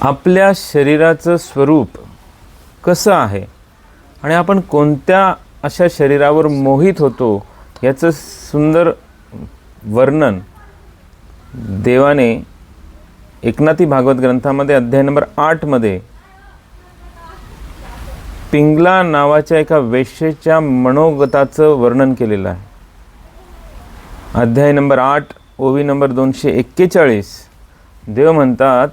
आपल्या शरीराचं स्वरूप कसं आहे? आणि आपण कोणत्या अशा शरीरावर मोहित होतो? याचं सुंदर वर्णन देवाने एकनाथी भागवत ग्रंथामध्ये अध्याय नंबर आठमध्ये पिंगला नावाच्या एका वेश्येच्या मनोगताचं वर्णन केलेलं आहे. अध्याय नंबर आठ ओवी नंबर दोनशे एक्केचाळीस. देव म्हणतात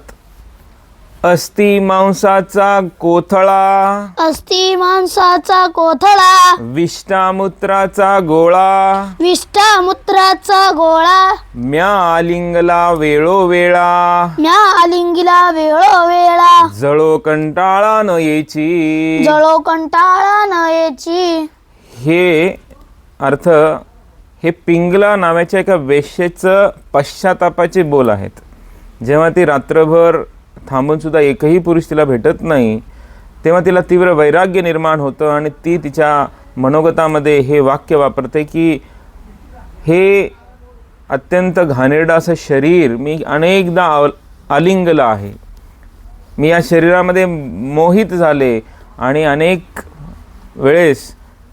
अस्ति मांसाचा कोथळा. अस्ति मांसाचा कोथळा. विष्टामूत्राचा गोळा. विष्ठामूत्राचा गोळा. म्या आलिंगला वेळोवेळा. म्या आलिंगीला वेळोवेळा. जळो कंटाळा न यायची जळो कंटाळा न याची. हे अर्थ हे पिंगला नावाच्या एका वेश्येचं पश्चातापाचे बोल आहेत. जेव्हा ती रात्रभर थांबूनसुद्धा एकही पुरुष तिला भेटत नाही. तेव्हा तिला तीव्र वैराग्य निर्माण होतं आणि ती तिच्या मनोगतामध्ये हे वाक्य वापरते की हे अत्यंत घाणेरडं असं शरीर मी अनेकदा आलिंगलं आहे. मी या शरीरामध्ये मोहित झाले आणि अनेक वेळेस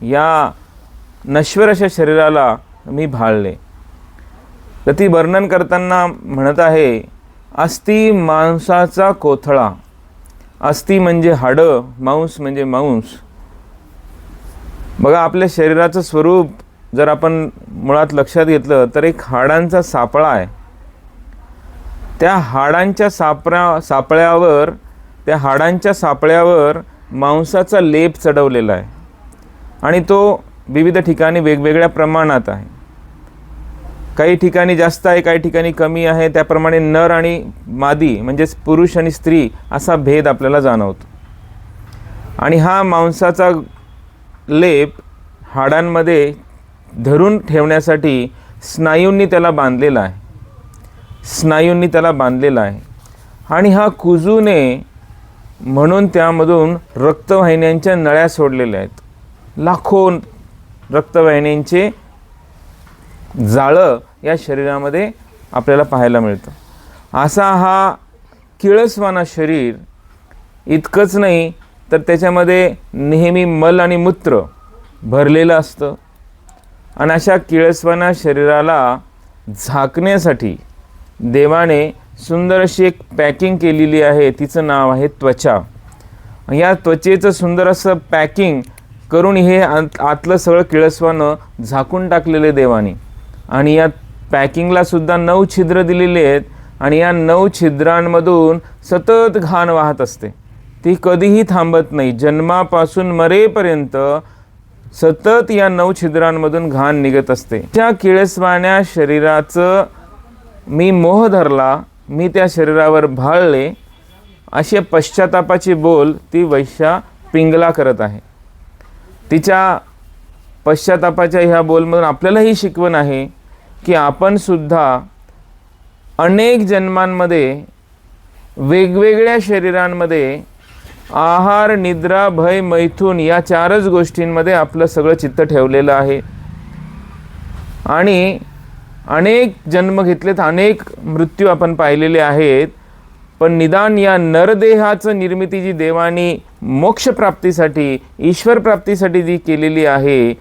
या नश्वर अशा शरीराला मी भाळले. तर ती वर्णन करताना म्हणत आहे अस्थि मांसाचा कोथळा. अस्थि म्हणजे हाडं मांस म्हणजे मांस. बघा आपल्या शरीराचं स्वरूप जर आपण मुळात लक्षात घेतलं तर एक हाडांचा सापळा आहे. त्या हाडांच्या सापळ्या सापळ्यावर त्या हाडांच्या सापळ्यावर मांसाचा लेप चढवलेला आहे. आणि तो विविध ठिकाणी वेगवेगळ्या प्रमाणात आहे. काही ठिकाणी जास्त आहे काही ठिकाणी कमी आहे. त्याप्रमाणे नर आणि मादी म्हणजेच पुरुष आणि स्त्री असा भेद आपल्याला जाणवतो. आणि हा मांसाचा लेप हाडांमध्ये धरून ठेवण्यासाठी स्नायूंनी त्याला बांधलेला आहे. स्नायूंनी त्याला बांधलेला आहे. आणि हा कुजूने म्हणून त्यामधून रक्तवाहिन्यांच्या नळ्या सोडलेल्या आहेत. लाखो रक्तवाहिन्यांचे जाळं या शरीरामध्ये आपल्याला पाहायला मिळतं. असा हा किळसवाना शरीर इतकंच नाही तर त्याच्यामध्ये नेहमी मल आणि मूत्र भरलेलं असतं. आणि अशा किळसवाना शरीराला झाकण्यासाठी देवाने सुंदर अशी एक पॅकिंग केलेली आहे तिचं नाव आहे त्वचा. या त्वचेचं सुंदर असं पॅकिंग करून हे आत आतलं सगळं किळसवानं झाकून टाकलेलं देवाने. आणि या पॅकिंगला सुद्धा नऊ छिद्र दिलेली आहेत आणि या नऊ छिद्रांमधून सतत घाण वाहत असते. ती कधीही थांबत नाही. जन्मापासून मरेपर्यंत सतत या नऊ छिद्रांमधून घाण निघत असते. त्या किळसवाण्या शरीराचं मी मोह धरला मी त्या शरीरावर भाळले असे पश्चातापाची बोल ती वैश्या पिंगला करत आहे. तिच्या पश्चातापाच्या ह्या बोलमधून आपल्यालाही शिकवण आहे. की आपण सुद्धा अनेक जन्मांमध्ये वेगवेगळ्या शरीरांमध्ये आहार निद्रा भय मैथून या चारच गोष्टींमध्ये आपलं सगळं चित्त ठेवलेलं आहे. आणि अनेक जन्म घेतलेत अनेक मृत्यू आपण पाहिलेले आहेत पण निदान या नरदेहाचं निर्मिती जी देवानी मोक्षप्राप्तीसाठी ईश्वर प्राप्तीसाठी जी केलेली आहे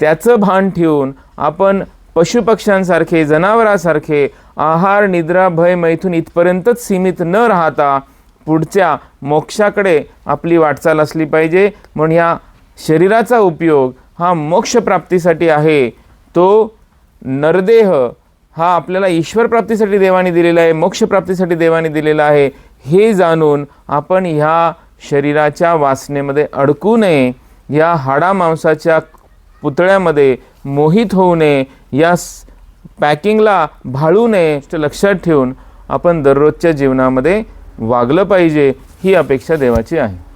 त्याचं भान ठेवून आपण पशुपक्ष्यांसारखे जनावरांसारखे आहार निद्रा भय मैथून इथपर्यंतच सीमित न राहता पुढच्या मोक्षाकडे आपली वाटचाल असली पाहिजे. म्हणून ह्या शरीराचा उपयोग हा मोक्षप्राप्तीसाठी आहे. तो नरदेह हा आपल्याला ईश्वर प्राप्तीसाठी देवाने दिलेला आहे मोक्षप्राप्तीसाठी देवाने दिलेला आहे. हे जाणून आपण ह्या शरीराच्या वासनेमध्ये अडकू नये. या हाडा मांसाच्या पुतळ्यामध्ये मोहित होऊ नये या स- पॅकिंगला भाळू नये लक्षात ठेवून आपण दररोजच्या जीवनामध्ये वागलं पाहिजे ही अपेक्षा देवाची आहे.